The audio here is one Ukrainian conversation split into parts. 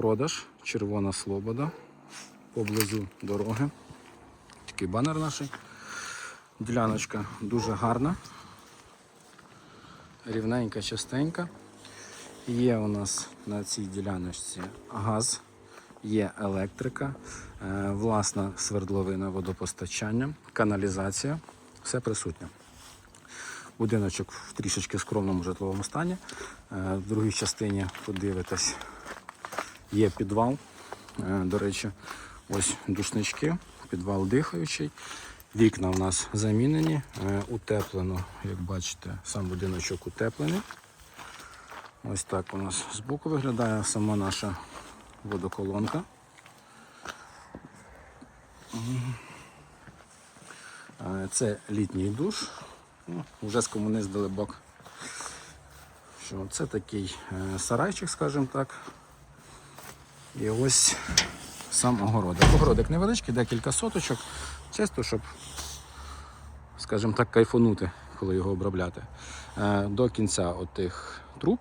продаж, червона слобода поблизу дороги. Такий банер наш. Діляночка дуже гарна, рівненька, частенька. Є у нас на цій діляночці газ, є електрика, е, власна свердловина водопостачання, каналізація. Все присутнє. Будиночок в трішечки скромному житловому стані. Е, В другій частині подивитесь, є підвал. Е, До речі, ось душнички, підвал дихаючий. Вікна у нас замінені, е, утеплено, як бачите, сам будиночок утеплений. Ось так у нас збоку виглядає сама наша водоколонка. Е, Це літній душ. Ну, вже скомуниздили бок. Що це такий сарайчик, скажімо так. І ось сам огородик. Огородик невеличкий, декілька соточок, чисто, щоб, скажімо так, кайфанути, коли його обробляти. Е, До кінця отих труб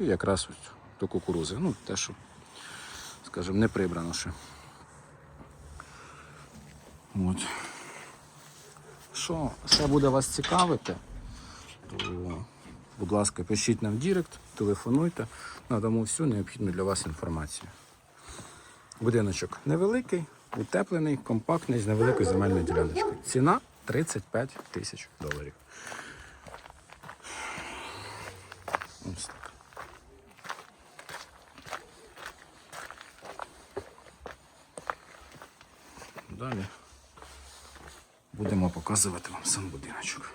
і якраз ось до кукурузи. Ну, те, що, скажімо, не прибрано ще. От. Що ще буде вас цікавити, то, будь ласка, пишіть нам в Дірект, телефонуйте, надамо всю необхідну для вас інформацію. Будиночок невеликий, утеплений, компактний, з невеликою земельною діляночкою. Ціна 35 тисяч доларів. Ось так. Далі будемо показувати вам сам будиночок.